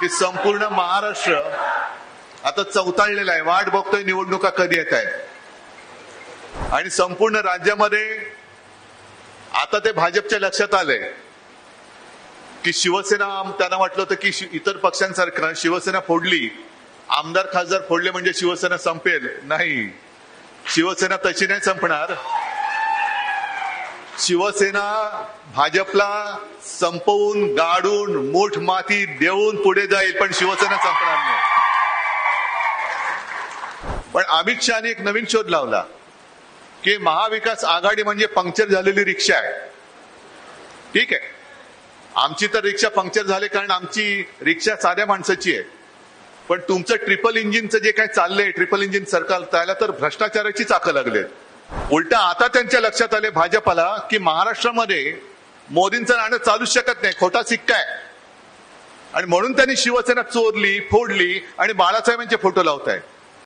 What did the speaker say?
की संपूर्ण महाराष्ट्र आता चौताळलेला आहे. वाट बघतोय निवडणुका कधी येत आहेत. आणि संपूर्ण राज्यामध्ये आता ते भाजपच्या लक्षात आलंय. की शिवसेना त्यांना वाटलं होतं की इतर पक्षांसारखं शिवसेना फोडली. आमदार खासदार फोडले म्हणजे शिवसेना संपेल. नाही. शिवसेना तशी नाही संपणार. शिवसेना भाजपला संपवून गाडून मूठ माती देऊन पुढे जाईल पण शिवसेना संपणार नाही. पण अमित शहाने एक नवीन शोध लावला की महाविकास आघाडी म्हणजे पंक्चर झालेली रिक्षा आहे. ठीक आहे. आमची तर रिक्षा पंक्चर झाले कारण आमची रिक्षा साध्या माणसाची आहे. पण तुमचं ट्रिपल इंजिनचं जे काही चाललंय ट्रिपल इंजिन सरकार त्याला तर भ्रष्टाचाराची चाकं लागलेत. उलट आता त्यांच्या लक्षात आले भाजपाला की महाराष्ट्रामध्ये मोदींचं नाणं चालूच शकत नाही खोटा सिक्का आहे. आणि म्हणून त्यांनी शिवसेना चोरली फोडली आणि बाळासाहेबांचे फोटो लावतायत.